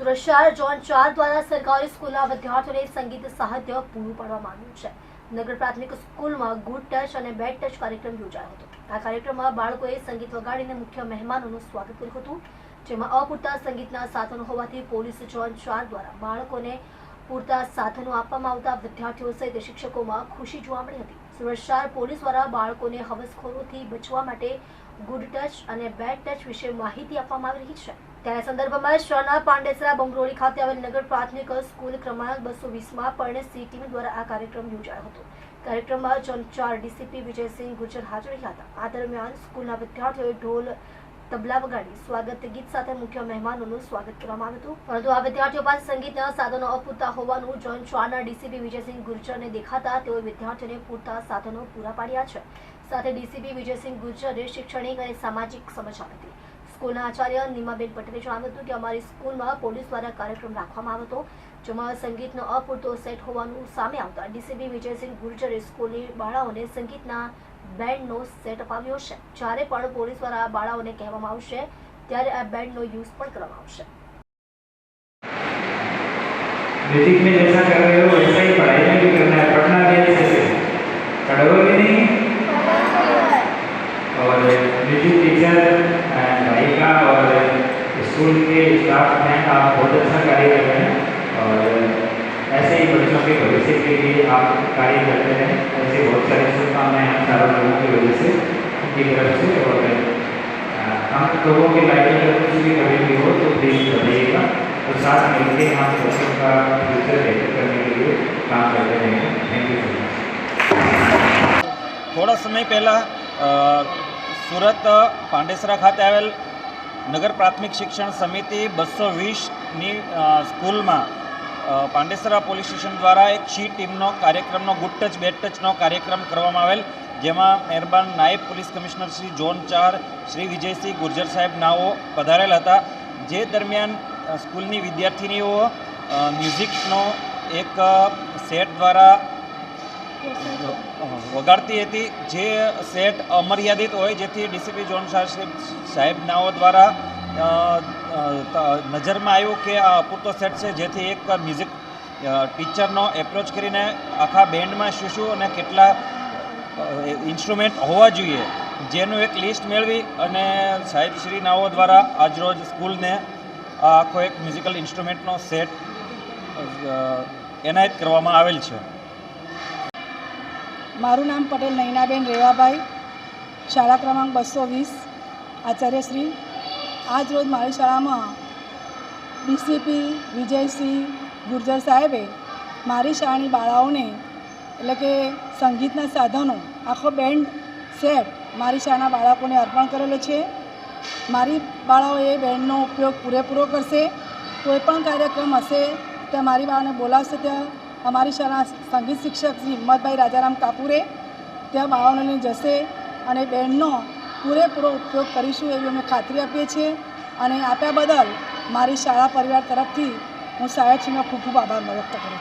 સુરત શહેર ઝોન ચાર દ્વારા સરકારી સ્કૂલના વિદ્યાર્થીઓને સંગીત, સાહિત્ય પૂરું પાડવામાં આવ્યું છે. નગર પ્રાથમિક સ્કૂલમાં ગુડ ટચ અને બેડ ટચ કાર્યક્રમ યોજાયો હતો. આ કાર્યક્રમમાં બાળકોએ સંગીત વગાડીને મુખ્ય મહેમાનોનું સ્વાગત કર્યું હતું, જેમાં અપૂરતા સંગીતના સાધનો હોવાથી પોલીસ ઝોન ચાર દ્વારા બાળકોને પૂરતા સાધનો આપવામાં આવતા વિદ્યાર્થીઓ સહિત શિક્ષકોમાં ખુશી જોવા મળી હતી. સુરત પોલીસ દ્વારા બાળકોને હવસખોરોથી બચવા માટે ગુડ ટચ અને બેડ ટચ વિશે માહિતી આપવામાં આવી રહી છે. ત્યારે સંદર્ભમાં શહેરના પાંડેસરા બંગરોળી ખાતે આવેલ નગર પ્રાથમિક સ્કૂલ ક્રમાંક બસો વીસમાં પરણે સી ટીમ દ્વારા આ કાર્યક્રમ યોજાયો હતો. કાર્યક્રમમાં ઝોન ચાર ડીસીપી વિજયસિંહ ગુર્જર હાજર રહ્યા હતા. આ દરમિયાન સ્કૂલના વિદ્યાર્થીઓએ ઢોલ, તબલા વગાડી, સ્વાગત ગીત સાથે મુખ્ય મહેમાનોનું સ્વાગત કરવામાં આવ્યું હતું. પરંતુ આ વિદ્યાર્થીઓ પાસે સંગીતના સાધનો અપૂરતા હોવાનું જોન ચારના ડીસીપી વિજયસિંહ ગુર્જરને દેખાતા તેઓ વિદ્યાર્થીઓને પૂરતા સાધનો પૂરા પાડ્યા છે. સાથે ડીસીપી વિજયસિંહ ગુર્જરે શૈક્ષણિક અને સામાજિક સમજ આપી હતી. સ્કૂલના આચાર્ય નીમાબેન પટેલે જણાવ્યું હતું કે અમારી સ્કૂલમાં પોલીસ દ્વારા કાર્યક્રમ રાખવામાં આવ્યો હતો જેમાં સંગીતનો અપૂરતો સેટ હોવાનું સામે આવતા ડીસીપી વિજયસિંહ ગુર્જરે સ્કૂલની બાળાઓને સંગીતના બેન્ડનો સેટ અપાવ્યો છે જ્યારે પણ પોલીસ દ્વારા આ બાળાઓને કહેવામાં આવશે ત્યારે આ બેન્ડનો યુઝ પણ કરવામાં આવશે म्यूजिक में जैसा कर रहे हो वैसा ही पढ़ाई में भी करना है पढ़ना ही बच्चों के भविष्य के लिए आप कार्य करते हैं ऐसे बहुत सारी शुभकामनाएं हम चारों लोगों की वजह से उनकी तरफ से और अ, हम लोगों की लाइफ में अगर कुछ भी कभी भी हो तो प्लीज बताइएगा और साथ मिलकर हम बच्चों का फ्यूचर बेहतर करने के लिए काम करते रहेंगे थैंक यू सो मच થોડા સમય પહેલાં સુરત પાંડેસરા ખાતે આવેલ નગર પ્રાથમિક શિક્ષણ સમિતિ બસો વીસની સ્કૂલમાં અ, પાંડેસરા પોલીસ સ્ટેશન દ્વારા એક શી ટીમનો કાર્યક્રમનો ગુડ ટચ બેડ ટચનો કાર્યક્રમ કરવામાં આવેલ, જેમાં મહેરબાન નાયબ પોલીસ કમિશનર શ્રી ઝોન ચાર, શ્રી વિજયસિંહ ગુર્જર સાહેબ નાઓ પધારેલ હતા. જે દરમિયાન સ્કૂલની વિદ્યાર્થિનીઓ મ્યુઝિકનો એક સેટ દ્વારા વગાડતી હતી. જે સેટ અમર્યાદિત હોય, જેથી ડીસીપી જોન સાહેબ સાહેબ નાઓ દ્વારા નજરમાં આવ્યું કે આ અપૂરતો સેટ છે, જેથી એક મ્યુઝિક ટીચરનો એપ્રોચ કરીને આખા બેન્ડમાં શું શું અને કેટલા ઇન્સ્ટ્રુમેન્ટ હોવા જોઈએ. જેનું એક લિસ્ટ મેળવી અને સાહેબ શ્રી નાઓ દ્વારા આજરોજ સ્કૂલને આખો એક મ્યુઝિકલ ઇન્સ્ટ્રુમેન્ટનો સેટ એનાયત કરવામાં આવેલ છે. મારું નામ પટેલ નૈનાબેન રેવાભાઈ, શાળા ક્રમાંક બસો વીસ આચાર્યશ્રી આજ રોજ મારી શાળામાં ડીસીપી વિજયસિંહ ગુર્જર સાહેબે મારી શાળાની બાળાઓને, એટલે કે સંગીતના સાધનો, આખો બેન્ડ સેટ મારી શાળાના બાળકોને અર્પણ કરેલો છે. મારી બાળાઓ એ બેન્ડનો ઉપયોગ પૂરેપૂરો કરશે. કોઈ પણ કાર્યક્રમ હશે, ત્યાં મારી બાળાને બોલાવશે ત્યાં. અમારી શાળા સંગીત શિક્ષક શ્રી હિંમતભાઈ રાજારામ કાપુરે ત્યાં બાળાઓને જશે અને બેન્ડનો પૂરેપૂરો ઉપયોગ કરીશું એવી અમે ખાતરી આપીએ છીએ. અને આપ્યા બદલ મારી શાળા પરિવાર તરફથી હું સાહેબશ્રીનો ખૂબ ખૂબ આભાર વ્યક્ત કરું છું.